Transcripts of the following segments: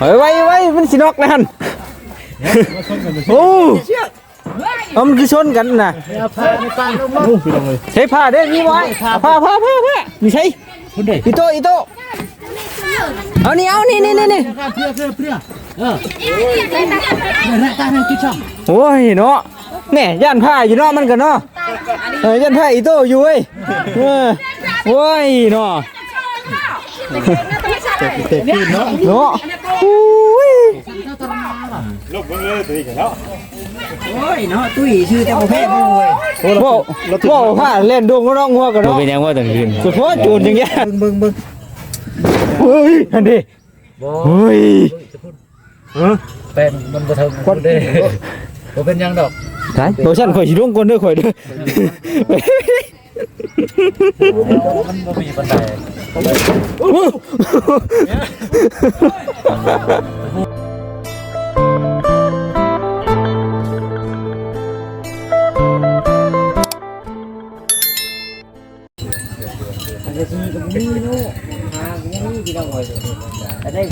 เฮ้ยไว้ไว้มันสินอกนะฮันโอ้เอามันคือชนกันน่ะใช้ผ้าเด้มีไว้ผ้าผ้าผ้าผ้าผ้ามีใช่อีโตอีโตเอานี่เอานี่นี่นี่นี่โอ้ยเนาะแน่ย่านผ้าอยู่เนาะมันกันเนาะเออย่านผ้าอีโตอยู่เว้ยเออโอ้ย เนาะเนาะอุ้ยโอ้ยเนาะตุ้ยชื่อแต่บ่แพ้บ่เว้ยบ่บ่ผ้าเล่นดวงก็ร้องงัวกันเนาะเป็นยังว่าตั้งคืนสุดโคตรจูนอย่างเงี้ยเบิ่งเบิ่งเฮ้ยอันนี้เฮ้ยเป็นมันบ่ถึงคนเด้บ่เป็นยังดอกตายโลชั่นข่อยสิลงก่อนเด้อข่อยเด้อมันบ่มีบันได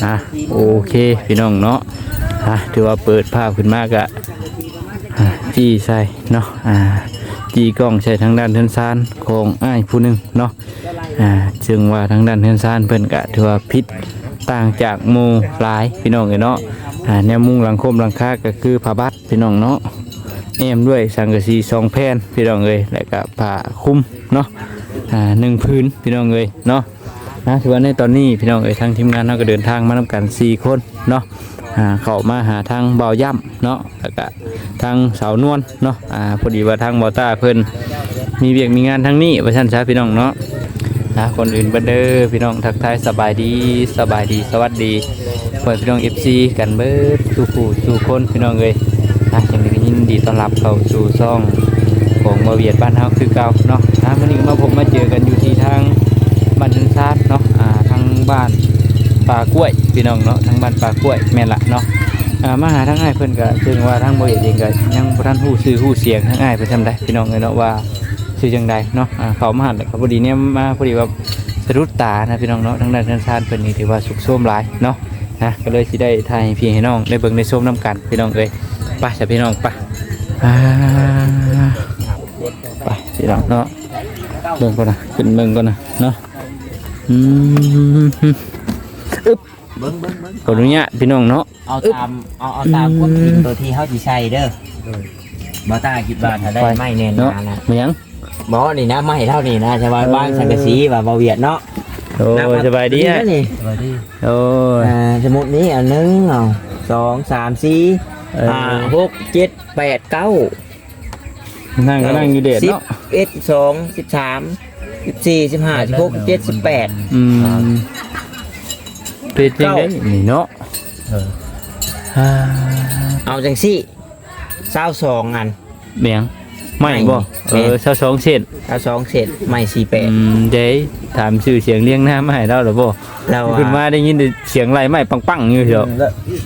อะโอเคพี่น้องเนาะอะถือว่าเปิดภาพขึ้นมากอะอะจี้ใส่เนาะอ่าจี้กล้องใช้ทางด้านเทินซานของอ้ายผู้หนึงเนาะ อ่าซึ่งว่าทางด้านเทินซานเพิ่นกะถือว่าพิษต่างจากหมู่หลายพี่น้องเอ้ยเนาะอ่าแนวมุงหลังคมหลังคาก็คือผ้าบัดพี่น้องเนาะแอมด้วยสังกะสีสองแผ่นพี่น้องเอ้ยแล้วก็ผ้าคลุมเนาะอ่าหนึ่งพื้นพี่น้องเอ้ยเนาะนะถือว่าในตอนนี้พี่น้องเอ๋ยทางทีมงานเราก็เดินทางมานำกัน4คนเนาะอ่าเข้ามาหาทางเบาย่ำเนาะแล้วก็ทางสาวนวลเนาะอ่าพอดีว่าทางบาต้าเพิ่นมีเวียกมีงานทางนี้ว่าซั่นซะพี่น้องเนาะ นะคนอื่นเบันเด้อพี่น้องทักทายสบายดีสบายดีสวัสดีเพื่อนพี่น้อง FC กันเบิดสู่ผู้สู่คนพี่น้องเอ้ยนะยังมียินดีต้อนรับเข้าสู่ซ่องของมาเวียดบ้านเฮาคือเก่าเนาะนะวันนี้มาพบมาเจอกันอยู่ที่ทางบ้านทันซาดเนาะอ่าทางบ้านป่ากล้วยพี่น้องเนาะทางบ้านป่ากล้วยแม่ละเนาะมาหาทางอ้ายเพิ่อนก็ซึ่งว่าทางบ่เฮ็ดเองก็ยังบ่ทันฮู้ชื่อฮู้เสียงทางอ้ายเพิ่อนทำได้พี่น้องเอ้ยเนาะว่า ชื่อจังใดเนาะอ่าเขามาหันแล้วก็พอดีเนี่ยมาพอดีว่าสะดุดตานะพี่น้องเนาะทางด้านทันซาดเพิ่นนี่ถือว่าสุขโสมหลายเนาะนะก็เลยสิได้ถ่ายให้พี่ให้น้องได้เบิ่งได้ชมนํกันพี่น้องเอ้ยไปจ้ะพี่น้องไปอ่าไปพี่น้องเนาะเบิ่งก่อนนะขึ้นเบิ่งก่อนนะเนาะอืมอึ๊บเบิ่งเบิ่งเบิ่งขออนุญาตพี่น้องเนาะ เอาตามเอาเอาตามพวกกินตัวที่เฮาสิใช้เด้อบ่ตาคิดว่าถ้าได้ไม่แน่นเนาะอน นะมายังบ่นี่นะไม่เท่านี้นะใช่ว่าเออบ้านสังกะสีว่าบ่เวียดเนาะโอ้ยสบายดีนะฮะนี่โอ้ยอ่าสมุดนี้อันหนึงเอาสองสามสี่เออห้าหกเจ็ดแปดเก้านั่งก็นั่งอยู่เด็ดสิบเนาะเอ็ดสองสิบสามสิบสี่สิบห้าสิบหกสิบเจ็ดสิบแปดอืมเป็นจริงได้นี่เนาะเอออ่าเอาจังสี่เศร้าสองอันเมียง ไม่บ่ไม่เออเช้าสองเส้นเอาสองเสร็จไม่สี่แปอืดมเจ๊ถามชื่อเสียงเลี้ยงหน้ามาให้เราหรือบ่เราขึ้นมาได้ยินแต่เสียงไรไม่ปังๆอยู่เชียว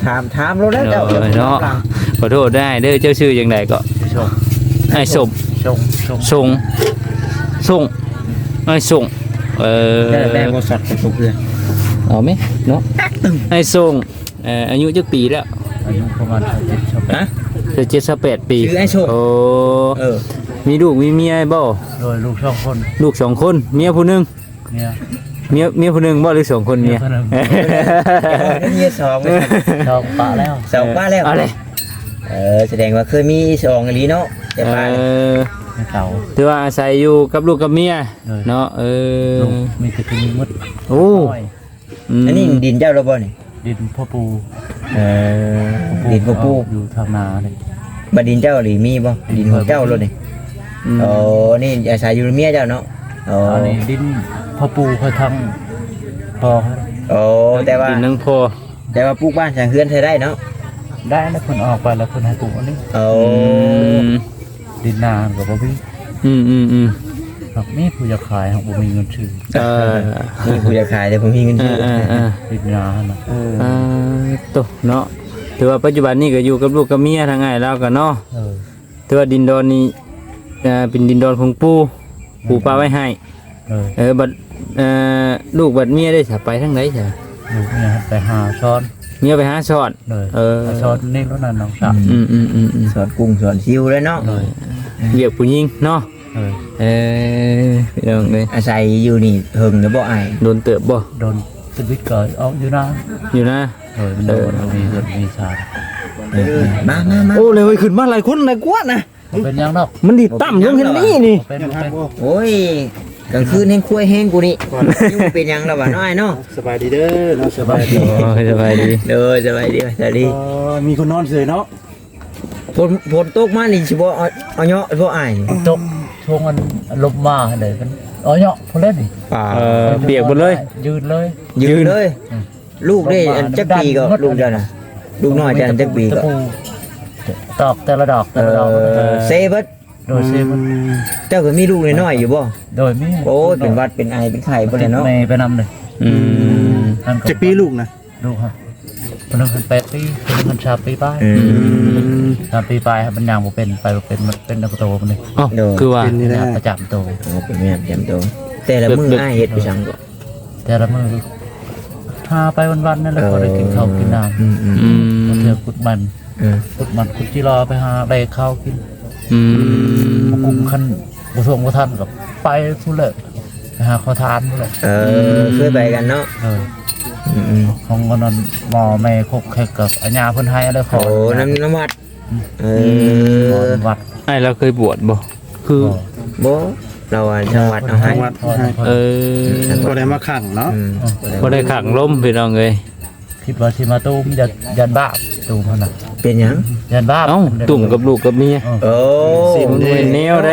ถามถามเราแล้วเจ้าเออเนาะ ขอโทษได้เด้อเจ้าชื่อยังไงก็ชงไอ้สมชงชงส่งส่งไอ้ส่งเออแต่แม่บริษัทกระตุกเลยเอาไหมเนาะไอ้ส่งเอ่ออายุจักปีแล้ว อายุประมาณ70ชอบนะจะเจ็ดสิบแปดปีชื่อไอ้โชค โอ้เออมีลูกมีเมียบ่โดยลูกสองคนลูกสองคนเมียผู้หนึงเนี่ย เมียเมียผู้หนึงบ่หรือสองคนเมียเมียผู้หนึ่งนี่สองเลยชอบปะแล้วสองป้าแล้ว เอาเลยเออแสดงว่าเคยมีสองอหลีเนาะแต่เอป้าอไม่เก่า ถือว่าอาศัยอยู่กับลูกกับเมียเออ เนาะเออลูกมีแต่กินมดโอ้น้อยมอันนี้ดินเจ้าเราบ่นี่ดินพ่อปู เออดินพ่อปู่อยู่ทางนาเลยบัดดินเจ้าหรือมีบ่ดินของเจ้าเลยนี่อืมโอ้นี่อาศัยอยู่เมียเจ้าเนาะโอ้อันนี้ดินพ่อปูเขาทางพอโอ้แต่ว่าดินนังพอแต่ว่าปลูกบ้านสร้างเฮือนใช้ได้เนาะได้แล้วคนออกไปแล้วคนให้ปลูกอันนี้โอ้อืมดินนากับพ่อพี่อืมอืมอืม ครับนี่ผู้จะขายครับผมมีเงินซื้อเออนี่กูจะขายแต่ผมมีเงินเอซื้ออเออเออดินนานะเอออ่าโตเนาะถือว่าปัจจุบันนี้ก็อยู่กับลูกกับเมียทางไงแล้วกันเนาะเออถือว่าดินดอนนี้อ่าเป็นดินดอนของปู่ปู่ป้าไว้ให้เออเออบัดเอ่อลูกบัดเมียได้สะไปทางไหนจ้ะมลูกเนี่ยไปหาช้อนเมียไปหาสอนเลยเออหาช้อนนี่รถนั่นน้องสาวอืมอืมอืมอืมสอนกุ้งสอนซิวเลยเนาะเลยเรียกผู้หญิงเนาะ เลยเออพี่น้องเลยอาศัยอยู่นี่เฮิงหรือบ่อายโดนเติบบ่โดนสวิตเกิดเอาอยู่นะอยู่นะเลยมันโดนมีเกิดมีชามามามาโอ้เลยขึ้นมาหลายคนหลายกว่านะบ่เป็นหยังดอกมันดิต่ำลงเห็นนี่นี่บ่เป็นบ่เป็นโอ้ยกลางคืนแห้งคุ้ยแห้งกูนี่อยู่เป็นหยังแล้ววะน้อยเนาะสบายดีเด้อเนาะสบายดีโอ้ยสบายดีเด้อสบายดีสบายดีเออมีคนนอนเฉยเนาะฝนฝนตกมานี่สิบ่เอาเอาเนาะบ่อายนี่ตก ช่วงมันลมมาเลยมันอ๋อเนาะผู้เล่นนี่ป่าเออเปียกหมดเลย ยืนเลย ยืนเลย อืม ลูกได้อันจักปีก็ลูกเจ้าน่ะลูกน้อยเจ้าอันจักปีก็ตะตอกแต่ละดอกเอแต่ละดอกอเซเบิดโดยเซมันเจ้าก็มีลูกน้อยๆอยู่บ่โดยมีโอ้ยเป็นหวัดเป็นไอเป็นไข้บ่ได้เนาะ เมย์ไปนำเลยอืมนั่นก็จะปีลูกนะลูกครับคนหนึงเป็นแปดปีคนหนึงเป็นชาปีป้ายอือืม มชาปีป้ายครับมันยางบ่เป็นไปบ่เป็นมันเป็นนักโตมันนี่อ๋อโดน คือว่า เป็นนี่แหละยางประจำโตโอ้เป็นแม่จำตัวแต่ละมื้ออ้ายเฮ็ดไปจังก็แต่ละมื้อพาไปวันๆนั่นแหละพอได้กินข้าวกินน้อืมอืมอืำมเถื่อกุดมันอืมกุดมันกุดจิรอไปหาได้ข้าวกินอืมบ่กุมคันบ่ทวงบ่ทันกับไปพุ่นเลยไปหาข้าวทานพุ่นเลยเออเคยไปกันเนาะเอออืมอืมของคนนั้นหมอแม่คกแขกกับอาญาเพิ่นให้อะไรขอโอ้น้ำน้ำวัด เอหมออวัดไอ้เราเคยบวชบ่คือบ่เราอะจังหวัดเอาให้ทางวัดให้เออก็ได้มาขังเนาะอืมบ่ได้ขังลมพี่น้องเอ้ยคิดว่าสิมาตูมยันยันบ้าตูมเพิ่นน่ะเป็นหยังยันบ้าเอ้าตุ่มกับลูกกับเมียเออโอ้มันเป็นแนวได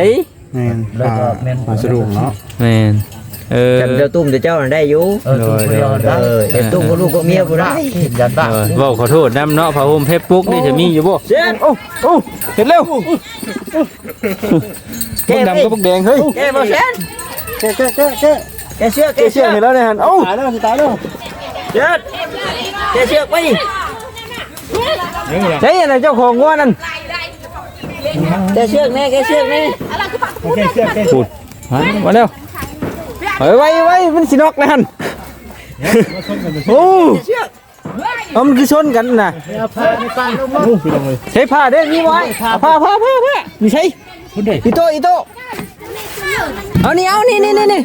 แม่นแล้วก็แม่นมาสรุปเนาะแม่น เออ จำเจ้าตุ้มเจ้าเจ้าน่ะได้อยู่เออตูมเดียวเอได้อแต่ตุ้มกับลูกกับเมียบ่ได้ยันบ้าเออเว้าขอโทษนํเนาะพระห่มเพชรปุ๊กนี่จะมีอยู่บ่เช็ดโอ้โอ้เห็นแล้วพวกดำกับพวกแดงเฮ้ยแกบ่เช็ดแก้แก้แก้แก้แกเชือกแกเชื่เชืออกเห็นแล้วเนี่ยฮันเอ้าตายแล้วสิตายแล้วเช็ดแกเชือกไปใช่อะไรเจ้าของงัวนั่นแกเชือกแน่แกเชือกแน่แก้แก้แก้พูดมามาเร็ว เฮ้ยไว้ไว้มันสินอกนะฮันโอ้เอามันคือชนกันน่ะใช้ผ้าเด้นี่ไว้ผ้าผ้าผ้าผ้าผ้ามีใช่คุณเด้อีโตอีโตเอานี่เอานี่นี่นี่นี่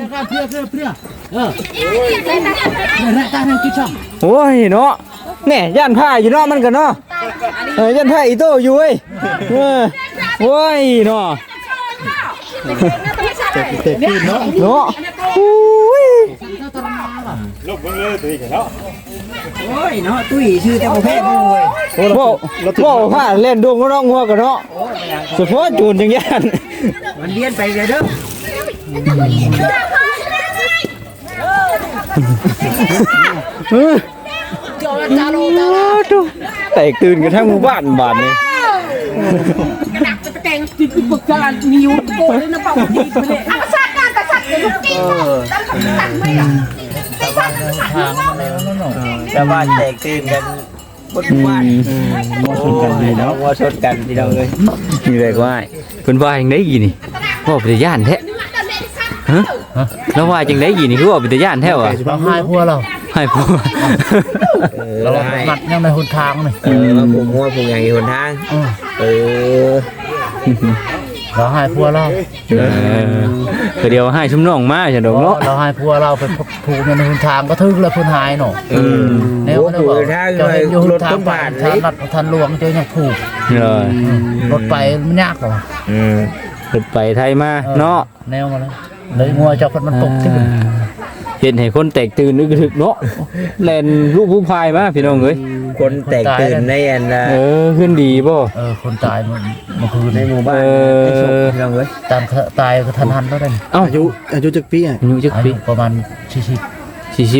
โอ้ยเนาะแน่ย่านผ้าอยู่เนาะมันกันเนาะเออย่านผ้าอีโตอยู่เว้ยเออโอ้ยเนาะ เตะขึ้นเนาะเนาะอุ้ยโอ้ยเนาะตุ้ยชื่อแต่บ่แพ้บ่เว้ยบ่บ่ผ้าเล่นดวงก็น้องงัวกันเนาะเฉพาะจูนจังย่านมันเรียนไปเด้อเออแตกตื่นกันทั้งหมู่บ้านบาดนี้แต่งติดปึกจาน มีอยู่โกเลยนะเปล่าดีไปเลยอะกษัตริย์การกษัตริย์เดี๋ยวลูกกินตั้งคำสั่งไม่หรอกทางมันเลยนั่นเนาะชาวบ้านแตกตื่นกันบนบ้านมาชนกันดีเนาะว่าชนกันพี่น้องเอ้ยนี่เลยว่าเพิ่นว่าจังได๋กี่นี่ว่าเป็นตาย่านแท้ฮะแล้วว่าจังได๋กี่นี่คือว่าเป็นตาย่านแท้วะเราให้พัวเราให้พ่อเออเราให้มัดยังในหนทางนี่เออมาผูกหัวผูกอย่างอยู่หนทางเออ เออเราให้พัวเราเออคือเดียวให้ชุมน้องมาฉันดอกเนาะเราให้พัวเราไปผูกในหนทางก็ทึกแล้วเพิ่นหายเนาะอืมแนวโอ้นั้นผูบอกกทางจะเลยเห็นอยู่หรนถทาต้องงผ่านทางรัดทันหลวงเจอยังผูกเลยรถไปมันยากกว่าอืมขึ้นไปไทยมาเนาะแนวมาแล้วเลยงัวเจ้าคนมันตกที่มันเห็นให้คนแตกตื่นนึกถึกเนาะแล่นลูกผู้พายมาพี่น้องเอ้ย คนแตกตื่นในอันน่ะเออขึ้นดีบ่เออคนตายมันเมื่อคืนในหมู่บ้านเออในชมพี่น้องเอ้ยตามตายก็ทันหันแล้วได้เอ้าอายุอายุจักปีอะอายุจักอาปียุประมาณชิชิ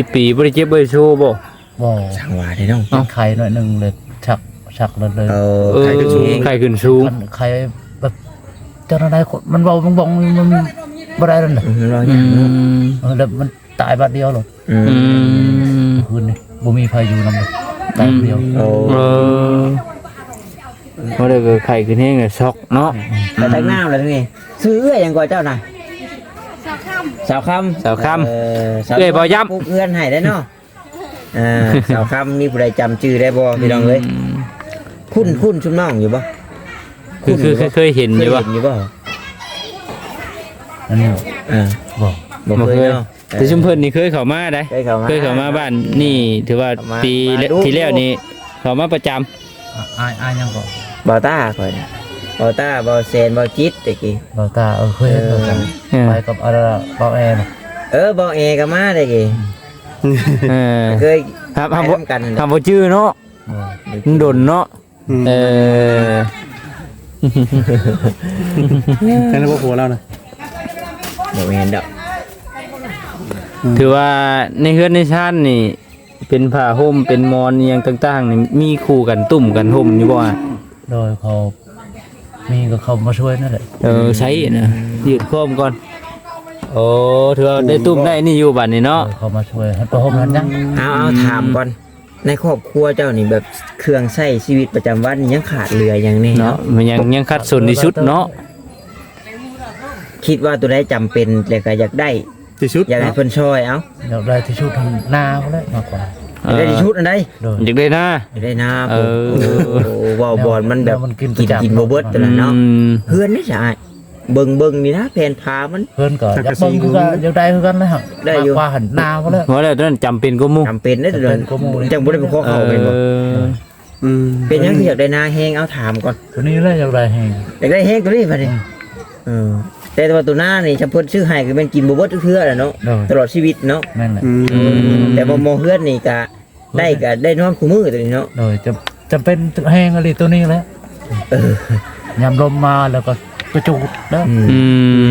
40ปีบ่ได้เจ็บบ่ได้โชว์บ่บ่ช่างว่าได้น้องเป็นไข่หน่อยหนึ่งเลยชักชักเลยเลยเออเออใครก็ชูไข้ขึ้นสูงมันไข่แบบเจ้าหน้าที่คนมันเบาบงบงมันบ่ได้แล้วน่ะอืมรอออืย่างเนาะมเออแล้วมันตายบัดเดียวหรอกอือืมมเมื่อคืนนี่บ่มีใครอยู่นำ เลยตายเดียวโอ้เออบ่ได้ก็ไข้ขึ้นแฮงเลยช็อกเนาะแต่ตั้งหน้าเลยนี่ซื้อเอื้อยยังกว่าเจ้าน่ะสาวคำสาวคำเออสาวเอื้อยบ่ย้ำปลูกเอื้อนให้ได้เนาะอ่าสาวคำมีผู้ใดจำชื่อได้บ่พี่น้องเอ้ยคุ้นคุ้นชุมน้องอยู่บ่คือคือคือเคยเห็นเคอยยู่ป่ะเห็นอยู่บ่อันนี้อ่าบอกบ่บ่เคเคยยเนาะ แต่ชุมเพิ่นนี่เคยเข้ามาได้เคยเข้ามาเคยเข้ามาบ้านนี่ถือว่าเข้ามาปีมาดูที่แล้วนี่เข้ามาประจำอะอายอายยังบอกบ่ต้าข่อยน่ะบ่ต้าบ่แซนบ่จิตตะกี้เบาตาเออเคยเห็นเหมือนกันเออไปกับอะไรเบาแอร์น่ะเออบ่เอก็มาตะกี้เออเคยครับไปทำบ่ทำกันนั่นแหละทำบ่ชื่อเนาะเออมันดนเนาะอืมเออแค่นั้นบ่ผัวเรานะบ่แม่นดอก ถือว่าในเฮือนในชาตินี่ เป็นผ้าห่มเป็นมอนอหยังต่างๆนี่มีคู่กันตุ่มกันห่มอยู่บ่อะโดยเขามีก็เขามาช่วยนั่นแหละเออใช้นะยืดโคมก่อนโอ้ถือว่าได้ตุ่มได้นี่อยู่บัดนี้เนาะเออเขามาช่วยให้ประหมนั้นยังเอาเอาถามก่อน ในครอบครัวเจ้านี่แบบเครื่องใช้ชีวิตประจำวันนี่ยังขาดเหลืออย่างนี้เนาะเนาะมันยังยังคัดส่วนที่สุดเนาะคิดว่าตัวใดจำเป็นแล้วก็อยากได้ ที่ชุดอยากให้เพิ่นช่วยเอ้าอยากได้ที่ชุดทางหน้าเขาเลยมากกว่าอยากได้ที่ชุดอันใดโดย อยากได้หน้าอยากได้น้ำเออ โอ้โหเว้าบอลมันแบบแล้วมันกินกินประจำ กินบ่เบิดแต่ละเนาะอืมเพื่อนนี่ใช่เบิ่งเบิ่งนี่นะแผนพามัน เพื่อนก็อยากเบิ่งคือกันอยากได้คือกันเลยครับได้อยู่ มากกว่าหันหน้าเขาเลย เพราะแล้วตอนนั้นจำเป็นก็มุ่งจำเป็นได้อจำเดืเป็อนนก็หมู่นี่จังบ่ได้ไปขอเอเขาเป็นบ่ออืมเป็นหยังที่อยากได้นาแฮงเอาถามก่อนตัวนี้เลยอยากได้แหงอยากได้แฮงตัวนี้บัดนี้เออ แต่ว่าตัวหน้านี่จำเพิ่นชื่อให้คือมันกินบ่เบิดทุกเทื่อแหละเนาะโดย ตลอดชีวิตเนาะแม่นแหละอืมแต่บ่มองเฮือนนี่ก็ได้ก็ได้นอนคู่มือตัวนี้เนาะโดยจะจำเป็นแหงอะไรตัวนี้แหละเออยามลมมาแล้วก็กระจุกเด้ออืม อื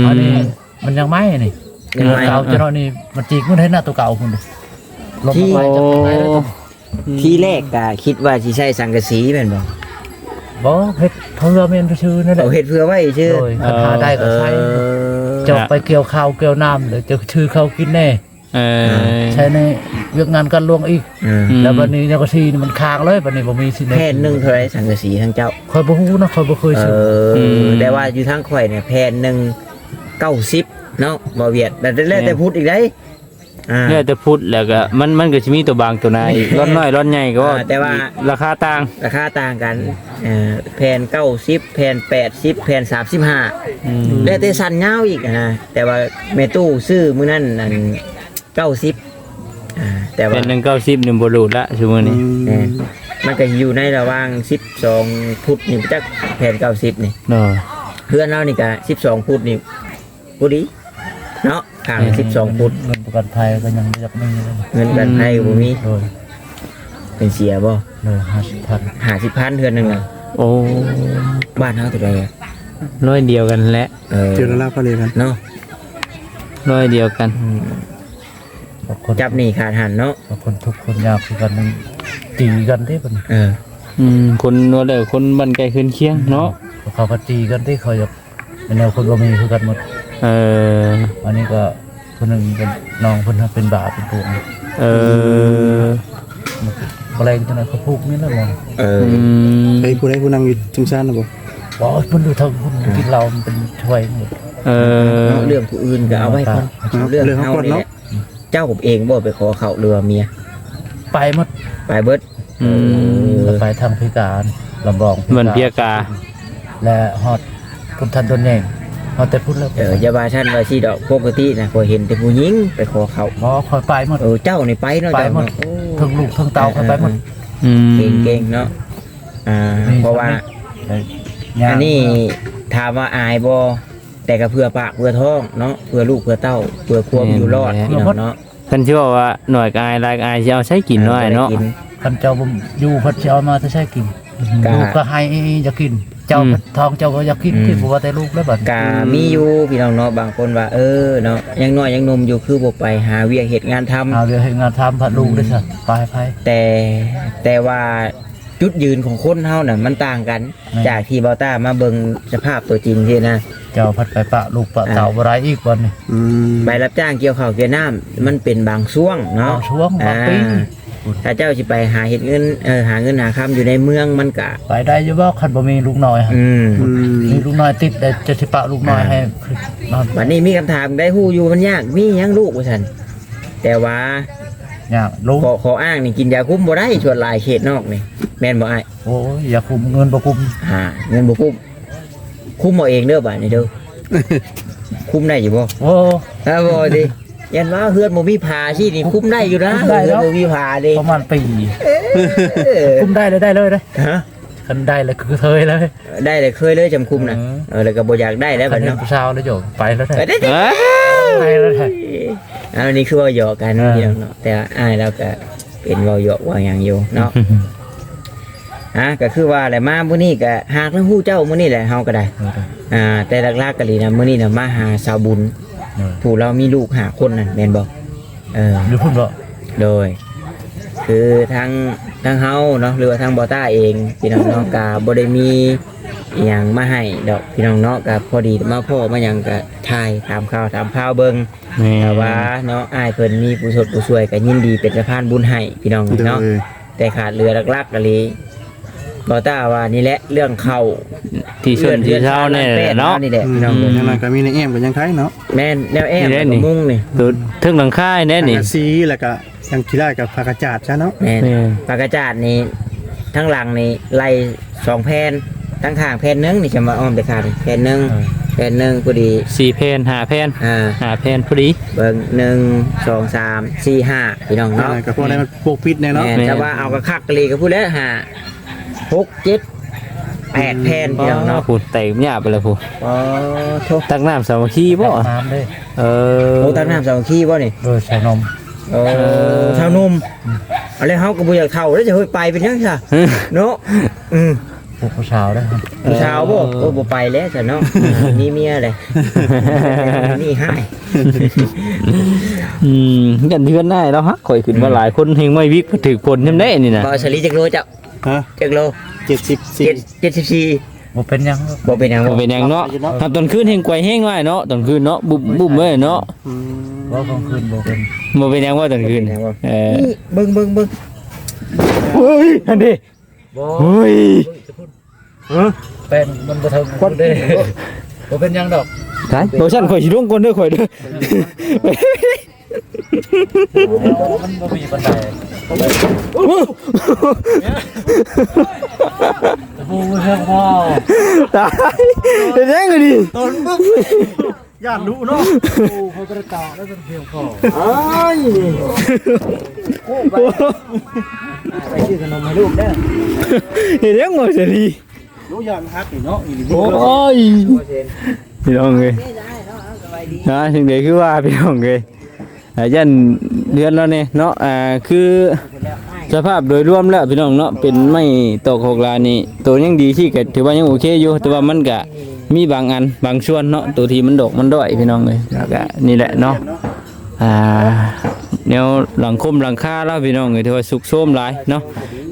ม อันนี้มันยังไม่นี่ยังไงเก่าจะนอนนี่มันจีกมันให้หน้าตัวเก่าคุณดิลมที่ไปจะไปแล้วตัวที่แรกก็คิดว่าสิใช้สังกะสีแม่นบ่ บ่เฮ็ดเพื่อเมนไปชื่อนั่นแหละเอาเฮ็ดเพื่อไว้ชื่อโดยคันหาได้เอก็ใช้อจะไปเกี่ยวข้าวเกี่ยวน้ำเดี๋ยวจะชื่อเขากินแน่เออใช้ในเวียกงานการลวงอีก อืมอืมแล้ววันนี้ยังก็ทีนี่มันค้างเลยวันนี้บ่มีสิแผ่นหนึงเท่าไหร่สังกะสีทั้งเจ้า คอยบ่ฮู้นะคอยบ่เคยเอซื้ออมแต่ว่าอยู่ทางข่อยเนี่ยแผ่นหนึง90เนาะบ่เวียดแต่แล้วแต่พูดอีกได้ อ่าเนี่ยแต่พูดแล้วก็มันมันก็จะมีตัวบางตัวนาอีกร้อนน้อยร้อนใหญ่ก็อ่าแต่ว่า ราคาต่าง ราคาต่างกันเอ่อแผ่นเก้าสิบแผ่นแปดสิบแผ่นสามสิบห้าอืม แล้วแต่สันเงาวอีกอะนะแต่ว่าเมตู้ซื้อมื้อนั้นนั่นเก้าสิบอ่าแต่ว่าเป็นหนึ่งเก้าสิบหนึ่งบรูดละชั่วโมงนี้แน่มันก็อยู่ในระหว่างสิบสองฟุตนี่จักแผ่นเก้าสิบนี่เนาะ เพื่อนเรานี่ก็สิบสองฟุตนี่กูดีเนาะข้างสิบสองฟุตเงินประกันภัยก็ยังไม่จักมีเลยเงินกันให้บ่มีโดยเป็นเสียบ่โดย50,000หาสิบพันเทือนหนึ่งน่ะโอ้บ้านเฮาเท่าไหร่อะร้อยเดียวกันแหละเออเจอแล้วลาพอเลยกันเนาะร้อยเดียวกันอืมบางคนจับหนี่ขาดหันเนาะบางคนทุกข์คนยากคือกันมันตีกันที่มันเอออืมคนว่าเลยคนบ้านไกลคืนเคียงเนาะเขาก็ตีกันที่เขาอยากเป็นแนวคนบ่มีคือกันหมดเอออันนี้ก็ คนหนึงเป็นน้องเพิ่นเป็นบาปเป็นตัวเออแมลงจังได๋เขาพูกนี่แหละมองเอออืมใครผู้ใดผู้นั่งอยู่ชุมชานน่ะบ่บอกว่าเพิ่นดูทางเพิ่นกินเหล้ามันเป็นช่วยหมด เออเรื่องผู้อื่นก็เอาไว้ก่อนเอาเรื่องเรื่องเฮาเขาก่อนนี่แหเนาะละเจ้าผมเองบ่ไปขอเขาเรือเมียไปหมดไปเบิดอืมไปทางพิการลำบองเหมือนเพียกา และฮอดพุทธันตนใหญ่ ฮอดแต่พุทธแล้วเอออย่าว่าท่านว่าสิดอกปกตินะพอเห็นแต่ผู้หญิงไปขอเขาบ่คอยไปหมดเออเจ้านี่ไปเนาะไปเจ้าหมดเนาะโอ้ทั้งลูกทั้งเตาคอยไปหมดอืมเก่งเก่งๆเนาะอ่าเพราะว่าอันนี้ถามว่าอายบ่แต่ก็เพื่อปากเพื่อท้องเนาะเพื่อลูกเพื่อเต้าเพื่อความอยู่รอดพี่น้องเนาะท่านชื่อว่าหน่วยกายรายกายจะเอาใช้กินหน่อยเนาะกิคันเจ้าบ่อยู่พัดเจ้ามาถ้าใช้กินกะลูกก็ให้จะกิน เจ้าอืมพัดทองเจ้าก็อยากกินอืมที่บ่ว่าแต่ลูกแล้วบัดกามีอยู่พี่น้องเนาะบางคนว่าเออเนาะยังน้อยยังหนมอยู่คือบ่ไปหาเวียกเหตุงานทำเอาเดี๋ยวให้งานทำพัดลูกได้ซะไปไป แต่แต่ว่าจุดยืนของคนเฮาน่ะมันต่างกันอืมจากที่เบาต้ามาเบิ่งสภาพตัวจริงที่นะ เจ้าพัดไปปะลูกปะอ่าเต่าบ่ไรอีกวันนี้ อืม ใบรับจ้างเกี่ยวข้าวเกี่ยวน้ำมันเป็นบางช่วงเนาะเอาช่วงบางปี อ่า ถ้าเจ้าสิไปหาเฮ็ดเงินเออหาเงินหาคำอยู่ในเมืองมันก็ไปได้อยู่บ่คันบ่มีลูกน้อยฮะอืมอืมมีลูกน้อยติดแต่จะสิปะลูกน้อยให้นอนวันนี้มีคำถามได้ฮู้อยู่มันยากมีหยังลูกว่าซั่นแต่ว่ายากรู้ขอขออ้างนี่กินยาคุ้มบ่ได้ชวนหลายเขตนอกนี่แม่นบ่อ้ายโอ้ยอย่าคุมเงินบ่คุมอ่าเงินบ่คุ้มคุ้มเอาเองเด้อบัดนี้เด้อ คุ้มได้อยู่บ่โอ้ถ้าบ่ดิ ยันว่าเฮือนบ่มีผาสินี่คุ้มได้อยู่นะคุ้มได้แล้ว เฮือนบ่มีผาดิประมาณปีเออคุมได้เลยได้เลยได้ฮะคันได้เลยคือเทยเลย ได้เลยเคยเลยจำคุมนะอืม เออแล้วก็บ่อยากได้แล้วคับันดเห็นเนาะผู้สาวแล้วโยมไปแล้วได้เออได้ได้เอ้ยไปแล้วได้อันนี้คือว่าหยอกกันเออ พี่น้องเนาะแต่อ้ายเราก็เป็นเว้าหยอกว่าหยังอยู่เนาะฮะก็คือว่าอะไรมามื้อนี้ก็หากทั้งฮู้เจ้ามื้อนี้แหละเฮาก็ได้ อ่า แต่หลักๆก็เลยนะมื้อนี้น่ะมาหาสาวบุญ เออผู้เรามีลูกหาคนนั่นแม่นบ่เอออยู่พุ่นบ่โดย คือทางทางเฮาเนาะหรือว่าทางบอต้าเองพี่น้องเนาะกาบ่ได้มีอหย่างมาให้ดอกพี่น้องเนาะก็พอดีมาพ่อมาหยังก็ถ่ายตามข่าวตามข่าวเบิ่งแม่แต่ว่าเนาะอ้ายเพิ่นมีผู้สดผู้ช่วยก็ยินดีเป็นสะพานบุญให้พี่น้องโดเนาะยแต่ขาดเรือหลักๆก็เลย บอต้าว่านี่แหละเรื่องเข้าที่ชนที่เช้าเนี่ยแหละเนาะ นี่แหละอืมพี่น้องอย่างนั้นก็มีในแอมก็ยังไทยเนาะแม่นแนวแอมนี่แหละแล้วนี่ก็มุ้งนี่ตัวถึงหลังคายแน่นี่สังกะสีแล้วก็ยังกีฬากับผักกาดจาดใช่เนาะแม่นแม่นปากกระจาดนี่ทั้งหลังนี่ไล่สองแผ่นทั้งข้างแผ่นหนึงนี่จะมาอ้อมไปขาดแผ่นหนึงแผ่นหนึงพอดีสี่แผ่นห้าแผ่นอ่าห้าแผ่นพอดี เบิ่งหนึ่งสองสามสี่ห้าพี่น้องอ่าเนาะก็พวกอะไรมันปกปิดแน่เนาะแม่นแม่นแต่ว่าเอากระคักกะลีก็พูดแล้วห้า หกเจ็ดแปดแผ่นพี่น้องเนาะพูดเต็มหยาบไปแล้วพูดอ๋อโทษตักน้ำสามัคคีบ่น้ำเด้เออโอ้ตั้งน้ำสองขี้บ่นี่โดยใส่นมโอ้เท่านุ่มอะไรเฮาก็บ่อยากเท่าแล้วจะเฮ้ยไปเป็นยังซะเนาะอืมพวกผู้สาวได้ครับผู้สาวบ่โอ้บ่ไปแล้วจ้ะเนาะนี่เมียเลยนี่ให้อืมยันเทือนได้แล้วฮะข่อยขึ้นมาหลายคนเฮงไม่วิกมาถือผลจำได้นี่นะบ่สลีจักโลเจ้า ฮะจักโลเจ็ดสิบสี่ เจ็ดเจ็ดสิบสี่บ่เป็นหยังบ่เป็นหยังบ่บ่เป็นหยังเนาะครับตอนคืนเฮงไกวเฮงไว้เนาะตอนคืนเนาะบุบบุบเว้ยเนาะอืมบ่กลางคืนบ่เป็นบ่เป็นหยังว่าตอนคืนเออนี่เบิ่งเบิ่งเบิ่งเฮ้ยอันนี้บ่เฮ้ยเป็นมันบ่เทิงคนเด้บ่เป็นหยังดอกใช่โลชั่นข่อยสิลงก่อนเด้อข่อยเด้อ มันบ่มีบันได โอ้ยเรื่องพ่อตายเป็นยังไงดิญาติรู้เนาะโอ้เขาประกาศแล้วเป็นเพียงพอไปซื้อขนมให้ลูกเด้อเห็นยังไงสิดีรู้ญาติฮักนี่เนาะอีหลีโอ้ยพี่น้องเอ้ยนะถึงเดี๋ยวคือว่าพี่น้องเอ้ย อายันเดือนแล้วเนี่ยเนาะอ่าคือสภาพโดยรวมแล้วพี่น้องเนาะเป็นไม่ตกหกลานี่ตัวยังดีที่ก็ถือว่ายังโอเคอยู่แต่ว่ามันก็มีบางอันบางส่วนเนาะตัวที่มันดกมันด้อยพี่น้องเลยแล้วก็นี่แหละเนาะอ่าแนวหลังคมหลังคาแล้วพี่น้องเลยถือว่าสุกโทรมหลายเนาะ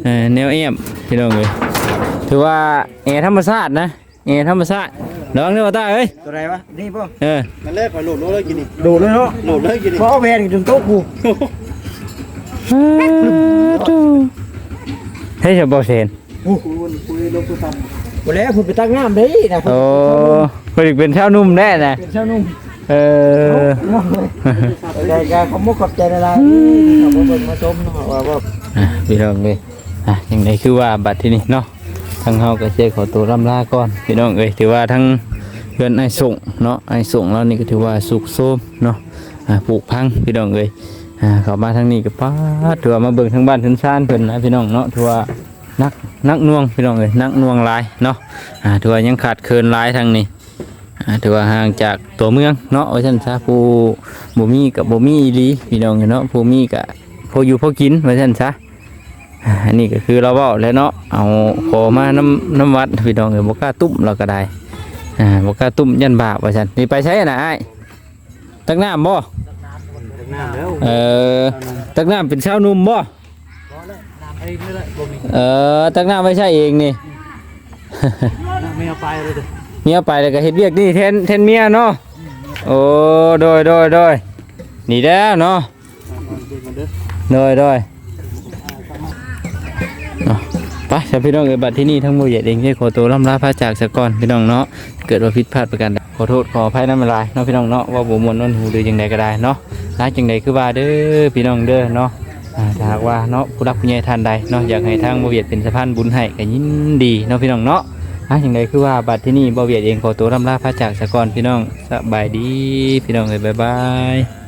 เอ่อแนวเอี่ยมพี่น้องเลยถือว่าแอร์ธรรมชาตินะแอร์ธรรมชาติ ระวังเด้อว่าตาเอ้ยตัวไหนวะนี่บ่เออนั่นแรกข่อยโหลดโหลดเลยกินนี่โดดเลยเนาะโหลดเลยกินนี่เพราะแวนจนโต๊ะกูให้จะบอกเซนบ่แล้วคุณไปตักน้ำเด้นะโอ้ผลิตเป็นเช้านุ่มแน่นะเป็นเช้านุ่มเออได้ก็ขอบมุกขอบใจละลายที่เขามาเบิ่งมาชมเนาะว่าว่าอะพี่น้องเลยอะอย่างไรคือว่าบัตรที่นี่เนาะ ทั้งเฮาก็เจขอตัวร่ำลาก่อนพี่น้องเอ้ยถือว่าทั้งเพื่อนไอ้ส่งเนาะไอ้ส่งแล้วนี่ก็ถือว่าสุกโซมเนาะอ่าปลูกพังพี่น้องเอ้ยเข้ามาทางนี้ก็ป้าถือว่ามาเบิ่งทางบ้านทางชานเพิ่นนะพี่น้องเนาะถือว่านักนักน่วงพี่น้องเอ้ยนักน่วงลายเนาะถือว่ายังขาดเคินลายทางนี้ถือว่าห่างจากตัวเมืองเนาะว่าฉันซะผู้บ่มีกับบ่มีอีหลีพี่น้องเนาะผู้มีก็พออยู่พอกินว่าฉันซะ อ่าอันนี้ก็คือเราเว้าแล้วเนาะเอาขอมาน้ำน้ำวัดพี่น้องเอ้ยบ่กล้าตุ้มเราก็ได้อ่าบ่กล้าตุ้มยันบาปว่าซั่นนี่ไปใช้น่ะอ้ายตักน้ำบ่น้ำแล้วเออตักน้ำเป็นชาวหนุ่มบ่น้ำเองนี่แหละบ่มีเออตักน้ำไว้ใช้เองนี่ไม่เอาไปเลยเด้อเมียไปแล้วก็เฮ็ดเวียกนี่แทนแทนเมียเนาะโอ้โดยโดยโดยนี่แหล้วเนาะโดยโดย ไปสำหรับพี่น้องเอ๋ยบัดที่นี่ทั้งหมดเหยียดเองที่ขอตัวล่ำลาพระจากสะก่อนพี่น้องเนาะเกิดว่าผิดพลาดประกันขอโทษขออภัยน้ำลายเนาะพี่น้องเนาะว่าบ่มวนนนหูหรือยังใดก็ได้เนาะนะจังใดคือว่าเด้อพี่น้องเด้อเนาะหากว่าเนาะผู้รักผู้ใหญ่ท่านใดเนาะอยากให้ทางบ่เวียดเป็นสะพานบุญให้กันยินดีเนาะพี่น้องเนาะนะจังใดคือว่าบัดที่นี่บ่เวียดเองขอตัวร่ำลาพระจากสะก่อนพี่น้องสบายดีพี่น้องเอ๋ยบ๊ายบาย